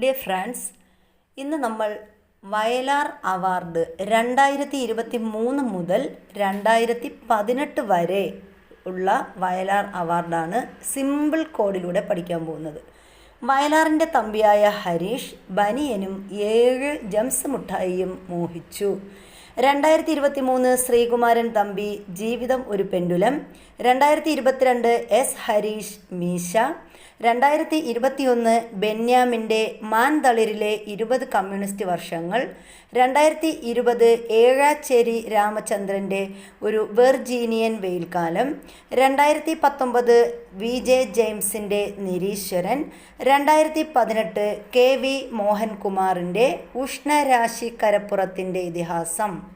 Dear friends ഇന്ന് നമ്മൾ Vayalar award രണ്ടായിരത്തി ഇരുപത്തി മൂന്ന് മുതൽ രണ്ടായിരത്തി പതിനെട്ട് വരെ ഉള്ള വയലാർ അവാർഡാണ് സിമ്പിൾ കോഡിലൂടെ പഠിക്കാൻ പോകുന്നത്. വയലാറിന്റെ തമ്പിയായ ഹരീഷ് ബനിയനും ഏഴ് ജംസ് മുട്ടായിയും മോഹിച്ചു. രണ്ടായിരത്തി ഇരുപത്തി മൂന്ന് ശ്രീകുമാരൻ തമ്പി ജീവിതം ഒരു പെൻഡുലം. രണ്ടായിരത്തി ഇരുപത്തിരണ്ട് എസ് ഹരീഷ് മീശ. രണ്ടായിരത്തി ഇരുപത്തിയൊന്ന് ബെന്യാമിന്റെ മാൻതളിരിലെ ഇരുപത് കമ്മ്യൂണിസ്റ്റ് വർഷങ്ങൾ രണ്ടായിരത്തി ഇരുപത് ഏഴാച്ചേരി രാമചന്ദ്രന്റെ ഒരു വെർജീനിയൻ വെയിൽക്കാലം രണ്ടായിരത്തി പത്തൊമ്പത് വി ജെ ജെയിംസിന്റെ നിരീശ്വരൻ രണ്ടായിരത്തി പതിനെട്ട് കെ വി മോഹൻകുമാറിന്റെ ഉഷ്ണരാശി കരപ്പുറത്തിന്റെ ഇതിഹാസം.